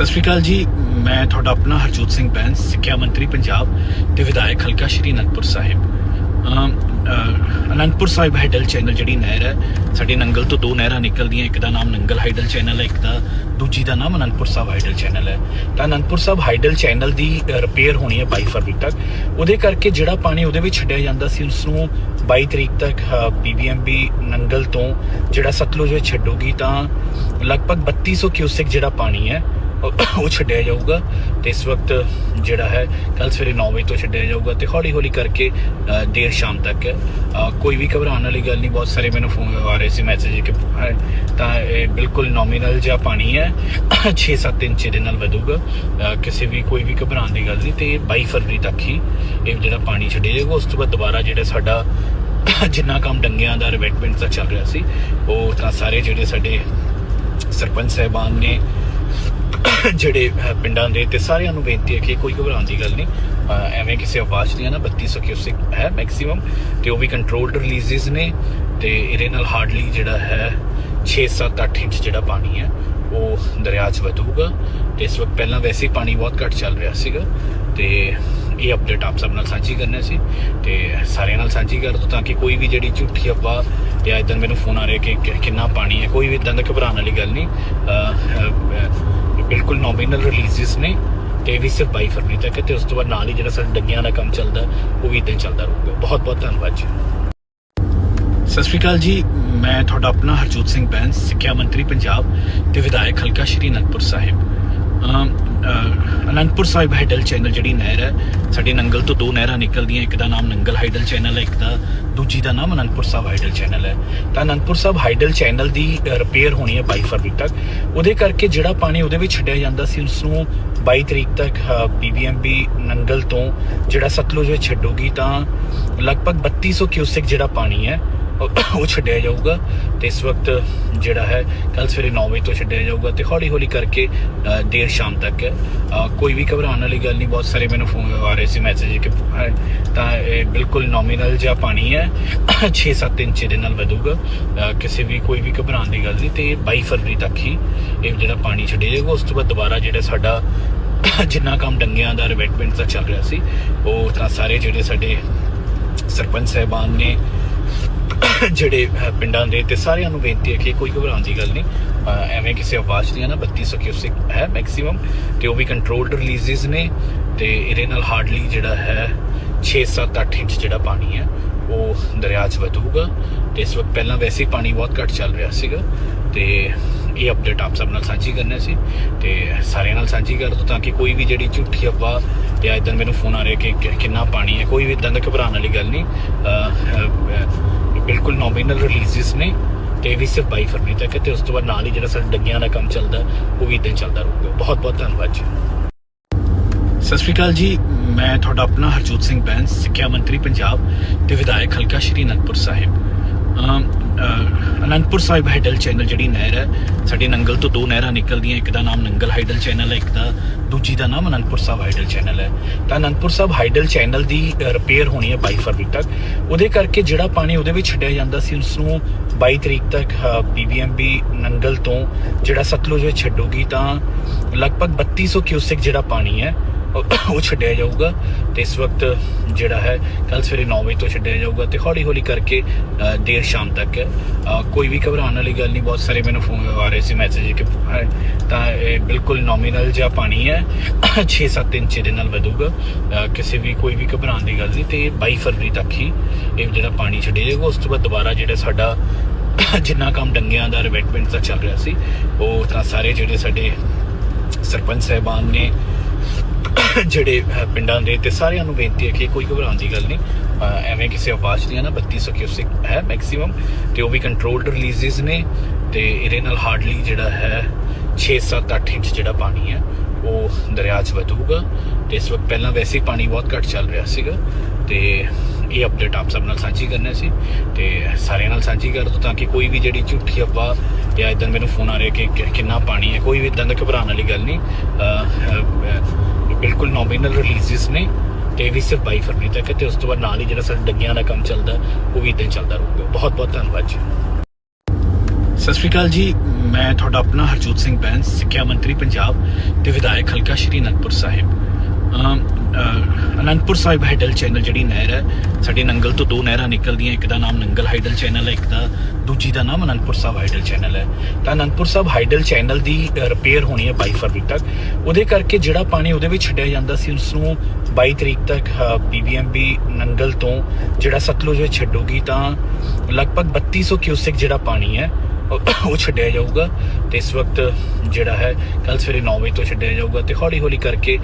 ਸਤਿ ਸ਼੍ਰੀ ਅਕਾਲ ਜੀ। ਮੈਂ ਤੁਹਾਡਾ ਆਪਣਾ ਹਰਜੋਤ ਸਿੰਘ ਬੈਂਸ, ਸਿੱਖਿਆ ਮੰਤਰੀ ਪੰਜਾਬ ਤੇ ਵਿਧਾਇਕ ਹਲਕਾ ਸ਼੍ਰੀ ਅਨੰਦਪੁਰ ਸਾਹਿਬ। ਅਨੰਦਪੁਰ ਸਾਹਿਬ ਹਾਈਡਲ ਚੈਨਲ ਜਿਹੜੀ ਨਹਿਰ ਹੈ, ਸਾਡੇ ਨੰਗਲ ਤੋਂ ਦੋ ਨਹਿਰਾਂ ਨਿਕਲਦੀਆਂ, ਇੱਕ ਦਾ ਨਾਮ ਨੰਗਲ ਹਾਈਡਲ ਚੈਨਲ ਹੈ, ਇੱਕ ਦਾ ਦੂਜੀ ਦਾ ਨਾਮ ਅਨੰਦਪੁਰ ਸਾਹਿਬ ਹਾਈਡਲ ਚੈਨਲ ਹੈ। ਤਾਂ ਅਨੰਦਪੁਰ ਸਾਹਿਬ ਹਾਈਡਲ ਚੈਨਲ ਦੀ ਰਿਪੇਅਰ ਹੋਣੀ ਹੈ 22 ਫਰਵਰੀ ਤੱਕ। ਉਹਦੇ ਕਰਕੇ ਜਿਹੜਾ ਪਾਣੀ ਉਹਦੇ ਵਿੱਚ ਛੱਡਿਆ ਜਾਂਦਾ ਸੀ ਉਸ ਨੂੰ 22 ਤਰੀਕ ਤੱਕ ਪੀਬੀਐਮਬੀ ਨੰਗਲ ਤੋਂ ਜਿਹੜਾ ਸਤਲੁਜ ਵਿੱਚ ਛੱਡੋਗੀ, ਤਾਂ ਲਗਭਗ 3200 ਕਿਊਸਿਕ ਜਿਹੜਾ ਪਾਣੀ ਹੈ ਉਹ ਛੱਡਿਆ ਜਾਊਗਾ ਤੇ ਇਸ ਵਕਤ ਜਿਹੜਾ ਹੈ ਕੱਲ ਸਵੇਰੇ 9 ਵਜੇ ਤੋਂ ਛੱਡਿਆ ਜਾਊਗਾ ਤੇ ਹੌਲੀ ਹੌਲੀ ਕਰਕੇ ਦੇਰ ਸ਼ਾਮ ਤੱਕ ਕੋਈ ਵੀ ਘਬਰਾਉਣ ਵਾਲੀ ਗੱਲ ਨਹੀਂ, ਬਹੁਤ ਸਾਰੇ ਮੈਨੂੰ ਫੋਨ ਆ ਰਹੇ ਸੀ ਮੈਸੇਜ ਕਿ ਤਾਂ ਇਹ ਬਿਲਕੁਲ ਨੋਮੀਨਲ ਜਿਹਾ ਪਾਣੀ ਹੈ 6-7 ਇੰਚ ਦੇ ਨਾਲ ਵਧੂਗਾ ਕਿਸੇ ਵੀ ਕੋਈ ਵੀ ਘਬਰਾਉਣ ਦੀ ਗੱਲ ਨਹੀਂ ਤੇ 22 ਫਰਵਰੀ ਤੱਕ ਹੀ ਇਹ ਜਿਹੜਾ ਪਾਣੀ ਛੱਡਿਆ ਜਾਊਗਾ, ਉਸ ਤੋਂ ਬਾਅਦ ਦੁਬਾਰਾ ਜਿਹੜਾ ਸਾਡਾ ਜਿੰਨਾ ਕੰਮ ਡੰਗਿਆਂ ਦਾ ਰਿਵੈਟਮੈਂਟ ਦਾ ਚੱਲ ਰਿਹਾ ਸੀ, ਉਹ ਤਾਂ ਸਾਰੇ ਜਿਹੜੇ ਸਾਡੇ ਸਰਪੰਚ ਸਾਹਿਬਾਨ ਨੇ ਜਿਹੜੇ ਪਿੰਡਾਂ ਦੇ, ਤੇ ਸਾਰਿਆਂ ਨੂੰ ਬੇਨਤੀ ਹੈ ਕਿ ਕੋਈ ਘਬਰਾਉਣ ਦੀ ਗੱਲ ਨਹੀਂ। ਐਵੇਂ ਕਿਸੇ ਆਵਾਜ਼ ਨਹੀਂ ਹੈ ਨਾ 3200 ਕਿਊਸਿਕ ਹੈ ਮੈਕਸਿਮਮ ਤੇ ਉਹ ਵੀ ਕੰਟਰੋਲਡ ਰਿਲੀਜ਼ਸ ਨੇ, ਤੇ ਇਹਦੇ ਨਾਲ ਹਾਰਡਲੀ ਜਿਹੜਾ ਹੈ 6-7 8 ਇੰਚ ਜਿਹੜਾ ਪਾਣੀ ਹੈ, ਉਹ ਦਰਿਆ 'ਚ ਵਧੂਗਾ। ਤੇ ਇਸ ਵਕਤ ਪਹਿਲਾਂ ਵੈਸੇ ਹੀ ਪਾਣੀ ਬਹੁਤ ਘੱਟ ਚੱਲ ਰਿਹਾ ਸੀਗਾ, ਤੇ ਇਹ ਅਪਡੇਟ ਆਪ ਸਭ ਨਾਲ ਸਾਂਝੀ ਕਰਨਾ ਸੀ। ਤੇ ਸਾਰਿਆਂ ਨਾਲ ਸਾਂਝੀ ਕਰ ਦੋ ਤਾਂ ਕਿ ਕੋਈ ਵੀ ਜਿਹੜੀ ਝੂਠੀ ਅਫਵਾਹ ਜਾਂ ਇਦਾਂ ਮੈਨੂੰ ਫੋਨ ਆ ਰਿਹਾ ਕਿ ਕਿੰਨਾ ਪਾਣੀ ਹੈ, ਕੋਈ ਵੀ ਇਦਾਂ ਦਾ ਘਬਰਾਉਣ ਵਾਲੀ ਗੱਲ ਨਹੀਂ। ਬਿਲਕੁਲ ਨੋਮੀਨਲ ਰਿਲੀਜ਼ਸ ਨੇ ਤੇ ਵੀ ਸਿਰਫ 22 ਫਰਵਰੀ ਤੱਕ ਹੈ ਤੇ ਉਸ ਤੋਂ ਬਾਅਦ ਨਾਲ ਹੀ ਜਿਹੜਾ ਸਾਡਾ ਡੱਗਿਆਂ ਦਾ ਕੰਮ ਚੱਲਦਾ, ਉਹ ਵੀ ਇਦਾਂ ਚੱਲਦਾ ਰਹੂਗਾ। ਬਹੁਤ ਬਹੁਤ ਧੰਨਵਾਦ ਜੀ। ਸਤਿ ਸ਼੍ਰੀ ਅਕਾਲ ਜੀ। ਮੈਂ ਤੁਹਾਡਾ ਆਪਣਾ ਹਰਜੋਤ ਸਿੰਘ ਬੈਂਸ, ਸਿੱਖਿਆ ਮੰਤਰੀ ਪੰਜਾਬ ਤੇ ਵਿਧਾਇਕ ਹਲਕਾ ਸ਼੍ਰੀ ਅਨੰਦਪੁਰ ਸਾਹਿਬ। ਅਨੰਦਪੁਰ ਸਾਹਿਬ ਹਾਈਡਲ ਚੈਨਲ ਜਿਹੜੀ ਨਹਿਰ ਹੈ, ਸਾਡੇ ਨੰਗਲ ਤੋਂ ਦੋ ਨਹਿਰਾਂ ਨਿਕਲਦੀਆਂ, ਇੱਕ ਦਾ ਨਾਮ ਨੰਗਲ ਹਾਈਡਲ ਚੈਨਲ ਹੈ, ਇੱਕ ਦਾ ਦੂਜੀ ਦਾ ਨਾਮ ਅਨੰਦਪੁਰ ਸਾਹਿਬ ਹਾਈਡਲ ਚੈਨਲ ਹੈ। ਤਾਂ ਅਨੰਦਪੁਰ ਸਾਹਿਬ ਹਾਈਡਲ ਚੈਨਲ ਦੀ ਰਿਪੇਅਰ ਹੋਣੀ ਹੈ 22 ਫਰਵਰੀ ਤੱਕ। ਉਹਦੇ ਕਰਕੇ ਜਿਹੜਾ ਪਾਣੀ ਉਹਦੇ ਵਿੱਚ ਛੱਡਿਆ ਜਾਂਦਾ ਸੀ ਉਸ ਨੂੰ 22 ਤਰੀਕ ਤੱਕ ਪੀਬੀਐਮਬੀ ਨੰਗਲ ਤੋਂ ਜਿਹੜਾ ਸਤਲੁਜ ਵਿੱਚ ਛੱਡੂਗੀ, ਤਾਂ ਲਗਭਗ 3200 ਕਿਊਸੈਕ ਜਿਹੜਾ ਪਾਣੀ ਹੈ ਉਹ ਛੱਡਿਆ ਜਾਊਗਾ ਤੇ ਇਸ ਵਕਤ ਜਿਹੜਾ ਹੈ ਕੱਲ ਸਵੇਰੇ 9 ਵਜੇ ਤੋਂ ਛੱਡਿਆ ਜਾਊਗਾ ਤੇ ਹੌਲੀ ਹੌਲੀ ਕਰਕੇ ਦੇਰ ਸ਼ਾਮ ਤੱਕ ਕੋਈ ਵੀ ਘਬਰਾਉਣ ਵਾਲੀ ਗੱਲ ਨਹੀਂ ਬਹੁਤ ਸਾਰੇ ਮੈਨੂੰ ਫੋਨ ਆ ਰਹੇ ਸੀ ਮੈਸੇਜ ਕਿ ਅ, ਤਾਂ ਇਹ ਬਿਲਕੁਲ ਨੋਮੀਨਲ ਜਿਹਾ ਪਾਣੀ ਹੈ 6-7 ਇੰਚ ਦੇ ਨਾਲ ਵਧੂਗਾ ਕਿਸੇ ਵੀ ਕੋਈ ਵੀ ਘਬਰਾਉਣ ਦੀ ਗੱਲ ਨਹੀਂ ਤੇ 22 ਫਰਵਰੀ ਤੱਕ ਹੀ ਇਹ ਜਿਹੜਾ ਪਾਣੀ ਛੱਡਿਆ ਜਾਊਗਾ ਉਸ ਤੋਂ ਬਾਅਦ ਦੁਬਾਰਾ ਜਿਹੜਾ ਸਾਡਾ ਜਿੰਨਾ ਕੰਮ ਡੰਗਿਆਂ ਦਾ ਰਿਵੈਟਮੈਂਟ ਦਾ ਚੱਲ ਰਿਹਾ ਸੀ ਉਹ ਤਾਂ ਸਾਰੇ ਜਿਹੜੇ ਸਾਡੇ ਸਰਪੰਚ ਸਾਹਿਬਾਨ ਨੇ ਜਿਹੜੇ ਪਿੰਡਾਂ ਦੇ, ਤੇ ਸਾਰਿਆਂ ਨੂੰ ਬੇਨਤੀ ਹੈ ਕਿ ਕੋਈ ਘਬਰਾਉਣ ਦੀ ਗੱਲ ਨਹੀਂ। ਐਵੇਂ ਕਿਸੇ ਆਵਾਜ਼ ਨਹੀਂ ਹੈ ਨਾ 3200 ਕਿਊਸਿਕ ਹੈ ਮੈਕਸਿਮਮ ਤੇ ਉਹ ਵੀ ਕੰਟਰੋਲਡ ਰਿਲੀਜ਼ਸ ਨੇ, ਤੇ ਇਹਦੇ ਨਾਲ ਹਾਰਡਲੀ ਜਿਹੜਾ ਹੈ 6-7 8 ਇੰਚ ਜਿਹੜਾ ਪਾਣੀ ਹੈ, ਉਹ ਦਰਿਆ 'ਚ ਵਧੂਗਾ। ਤੇ ਇਸ ਵਕਤ ਪਹਿਲਾਂ ਵੈਸੇ ਹੀ ਪਾਣੀ ਬਹੁਤ ਘੱਟ ਚੱਲ ਰਿਹਾ ਸੀਗਾ, ਤੇ ਇਹ ਅਪਡੇਟ ਆਪ ਸਭ ਨਾਲ ਸਾਂਝੀ ਕਰਨਾ ਸੀ। ਤੇ ਸਾਰਿਆਂ ਨਾਲ ਸਾਂਝੀ ਕਰ ਦੋ ਤਾਂ ਕਿ ਕੋਈ ਵੀ ਜਿਹੜੀ ਝੂਠੀ ਅਫਵਾਹ ਜਾਂ ਇਦਾਂ ਮੈਨੂੰ ਫੋਨ ਆ ਰਿਹਾ ਕਿ ਕਿੰਨਾ ਪਾਣੀ ਹੈ, ਕੋਈ ਵੀ ਇਦਾਂ ਦਾ ਘਬਰਾਉਣ ਵਾਲੀ ਗੱਲ ਨਹੀਂ। ਬਿਲਕੁਲ ਨੋਮੀਨਲ ਰਿਲੀਜ਼ਸ ਨੇ ਤੇ ਇਹ ਵੀ ਸਿਰਫ 22 ਫਰਵਰੀ ਤੱਕ ਹੈ ਤੇ ਉਸ ਤੋਂ ਬਾਅਦ ਨਾਲ ਹੀ ਜਿਹੜਾ ਸਾਡਾ ਡੱਗਿਆਂ ਦਾ ਕੰਮ ਚੱਲਦਾ ਉਹ ਵੀ ਇਦਾਂ ਚੱਲਦਾ ਰਹੂਗਾ। ਬਹੁਤ ਬਹੁਤ ਧੰਨਵਾਦ ਜੀ। ਸਤਿ ਸ਼੍ਰੀ ਅਕਾਲ ਜੀ। ਮੈਂ ਤੁਹਾਡਾ ਆਪਣਾ ਹਰਜੋਤ ਸਿੰਘ ਬੈਂਸ, ਸਿੱਖਿਆ ਮੰਤਰੀ ਪੰਜਾਬ ਤੇ ਵਿਧਾਇਕ ਹਲਕਾ ਸ਼੍ਰੀ ਅਨੰਦਪੁਰ ਸਾਹਿਬ। ਅਨੰਦਪੁਰ ਸਾਹਿਬ ਹਾਈਡਲ ਚੈਨਲ ਜਿਹੜੀ ਨਹਿਰ ਹੈ, ਸਾਡੀ ਨੰਗਲ ਤੋਂ ਦੋ ਨਹਿਰਾਂ ਨਿਕਲਦੀਆਂ, ਇੱਕ ਦਾ ਨਾਮ ਨੰਗਲ ਹਾਈਡਲ ਚੈਨਲ ਹੈ, ਇੱਕ ਦਾ ਦੂਜੀ ਦਾ ਨਾਮ ਅਨੰਦਪੁਰ ਸਾਹਿਬ ਹਾਈਡਲ ਚੈਨਲ ਹੈ। ਤਾਂ ਅਨੰਦਪੁਰ ਸਾਹਿਬ ਹਾਈਡਲ ਚੈਨਲ ਦੀ ਰਿਪੇਅਰ ਹੋਣੀ ਹੈ 22 ਫਰਵਰੀ ਤੱਕ। ਉਹਦੇ ਕਰਕੇ ਜਿਹੜਾ ਪਾਣੀ ਉਹਦੇ ਵਿੱਚ ਛੱਡਿਆ ਜਾਂਦਾ ਸੀ ਉਸ ਨੂੰ 22 ਤਰੀਕ ਤੱਕ ਪੀਬੀਐਮਬੀ ਨੰਗਲ ਤੋਂ ਜਿਹੜਾ ਸਤਲੁਜ ਵਿੱਚ ਛੱਡੂਗੀ, ਤਾਂ ਲਗਭਗ 3200 ਕਿਊਸੈਕ ਜਿਹੜਾ ਪਾਣੀ ਹੈ ਉਹ ਛੱਡਿਆ ਜਾਊਗਾ ਤੇ ਇਸ ਵਕਤ ਜਿਹੜਾ ਹੈ ਕੱਲ ਸਵੇਰੇ 9 ਵਜੇ ਤੋਂ ਛੱਡਿਆ ਜਾਊਗਾ ਤੇ ਹੌਲੀ ਹੌਲੀ ਕਰਕੇ ਦੇਰ ਸ਼ਾਮ ਤੱਕ ਕੋਈ ਵੀ ਘਬਰਾਉਣ ਵਾਲੀ ਗੱਲ ਨਹੀਂ ਬਹੁਤ ਸਾਰੇ ਮੈਨੂੰ ਫੋਨ ਆ ਰਹੇ ਸੀ ਮੈਸੇਜ ਕਿ ਅ, ਤਾਂ ਇਹ ਬਿਲਕੁਲ ਨੋਮੀਨਲ ਜਿਹਾ ਪਾਣੀ ਹੈ 6-7 ਇੰਚ ਦੇ ਨਾਲ ਵਧੂਗਾ ਕਿਸੇ ਵੀ ਕੋਈ ਵੀ ਘਬਰਾਉਣ ਦੀ ਗੱਲ ਨਹੀਂ ਤੇ 22 ਫਰਵਰੀ ਤੱਕ ਹੀ ਇਹ ਜਿਹੜਾ ਪਾਣੀ ਛੱਡਿਆ ਜਾਊਗਾ ਉਸ ਤੋਂ ਬਾਅਦ ਦੁਬਾਰਾ ਜਿਹੜਾ ਸਾਡਾ ਜਿੰਨਾ ਕੰਮ ਡੰਗਿਆਂ ਦਾ ਰਿਵੈਟਮੈਂਟ ਦਾ ਚੱਲ ਰਿਹਾ ਸੀ ਉਹ ਤਾਂ ਸਾਰੇ ਜਿਹੜੇ ਸਾਡੇ ਸਰਪੰਚ ਸਾਹਿਬਾਨ ਨੇ ਜਿਹੜੇ ਪਿੰਡਾਂ ਦੇ ਤੇ ਸਾਰਿਆਂ ਨੂੰ ਬੇਨਤੀ ਹੈ ਕਿ ਕੋਈ ਘਬਰਾਉਣ ਦੀ ਗੱਲ ਨਹੀਂ। ਐਵੇਂ ਕਿਸੇ ਆਵਾਜ਼ ਨਹੀਂ ਹੈ ਨਾ 3200 ਕਿਊਸਿਕ ਹੈ ਮੈਕਸਿਮਮ ਤੇ ਉਹ ਵੀ ਕੰਟਰੋਲਡ ਰਿਲੀਜ਼ਸ ਨੇ ਤੇ ਇਹਦੇ ਨਾਲ ਹਾਰਡਲੀ ਜਿਹੜਾ ਹੈ 6-7 8 ਇੰਚ ਜਿਹੜਾ ਪਾਣੀ ਹੈ, ਉਹ ਦਰਿਆ 'ਚ ਵਧੂਗਾ। ਤੇ ਇਸ ਵਕਤ ਪਹਿਲਾਂ ਵੈਸੇ ਹੀ ਪਾਣੀ ਬਹੁਤ ਘੱਟ ਚੱਲ ਰਿਹਾ ਸੀਗਾ ਤੇ ਇਹ ਅਪਡੇਟ ਆਪ ਸਭ ਨਾਲ ਸਾਂਝੀ ਕਰਨਾ ਸੀ। ਤੇ ਸਾਰਿਆਂ ਨਾਲ ਸਾਂਝੀ ਕਰ ਦੋ ਤਾਂ ਕਿ ਕੋਈ ਵੀ ਜਿਹੜੀ ਝੂਠੀ ਅਫਵਾਹ ਜਾਂ ਇਦਾਂ ਮੈਨੂੰ ਫੋਨ ਆ ਰਿਹਾ ਕਿ ਕਿੰਨਾ ਪਾਣੀ ਹੈ, ਕੋਈ ਵੀ ਇਦਾਂ ਦਾ ਘਬਰਾਉਣ ਵਾਲੀ ਗੱਲ ਨਹੀਂ। ਬਿਲਕੁਲ ਨੋਮੀਨਲ ਰਿਲੀਜ਼ਸ ਨੇ ਤੇ ਇਹ ਵੀ ਸਿਰਫ 22 ਫਰਵਰੀ ਤੱਕ ਹੈ ਤੇ ਉਸ ਤੋਂ ਬਾਅਦ ਨਾਲ ਹੀ ਜਿਹੜਾ ਸਾਡਾ ਡੱਗਿਆਂ ਦਾ ਕੰਮ ਚੱਲਦਾ, ਉਹ ਵੀ ਇਦਾਂ ਚੱਲਦਾ ਰਹੂਗਾ। ਬਹੁਤ ਬਹੁਤ ਧੰਨਵਾਦ ਜੀ। ਸਤਿ ਸ਼੍ਰੀ ਅਕਾਲ ਜੀ। ਮੈਂ ਤੁਹਾਡਾ ਆਪਣਾ ਹਰਜੋਤ ਸਿੰਘ ਬੈਂਸ, ਸਿੱਖਿਆ ਮੰਤਰੀ ਪੰਜਾਬ ਤੇ ਵਿਧਾਇਕ ਹਲਕਾ ਸ਼੍ਰੀ ਅਨੰਦਪੁਰ ਸਾਹਿਬ। ਅਨੰਦਪੁਰ ਸਾਹਿਬ ਹਾਈਡਲ ਚੈਨਲ ਜਿਹੜੀ ਨਹਿਰ ਹੈ, ਸਾਡੀ ਨੰਗਲ ਤੋਂ ਦੋ ਨਹਿਰਾਂ ਨਿਕਲਦੀਆਂ, ਇੱਕ ਦਾ ਨਾਮ ਨੰਗਲ ਹਾਈਡਲ ਚੈਨਲ ਹੈ, ਇੱਕ ਦਾ ਦੂਜੀ ਦਾ ਨਾਮ ਅਨੰਦਪੁਰ ਸਾਹਿਬ ਹਾਈਡਲ ਚੈਨਲ ਹੈ। ਤਾਂ ਅਨੰਦਪੁਰ ਸਾਹਿਬ ਹਾਈਡਲ ਚੈਨਲ ਦੀ ਰਿਪੇਅਰ ਹੋਣੀ ਹੈ 22 ਫਰਵਰੀ ਤੱਕ। ਉਹਦੇ ਕਰਕੇ ਜਿਹੜਾ ਪਾਣੀ ਉਹਦੇ ਵਿੱਚ ਛੱਡਿਆ ਜਾਂਦਾ ਸੀ ਉਸ ਨੂੰ 22 ਤਰੀਕ ਤੱਕ ਬੀਬੀਐਮਬੀ ਨੰਗਲ ਤੋਂ ਜਿਹੜਾ ਸਤਲੁਜ ਵਿੱਚ ਛੱਡੂਗੀ, ਤਾਂ ਲਗਭਗ 3200 ਕਿਊਸੈਕ ਜਿਹੜਾ ਪਾਣੀ ਹੈ ਉਹ ਛੱਡਿਆ ਜਾਊਗਾ ਤੇ ਇਸ ਵਕਤ ਜਿਹੜਾ ਹੈ ਕੱਲ ਸਵੇਰੇ 9 ਵਜੇ ਤੋਂ ਛੱਡਿਆ ਜਾਊਗਾ ਤੇ ਹੌਲੀ ਹੌਲੀ ਕਰਕੇ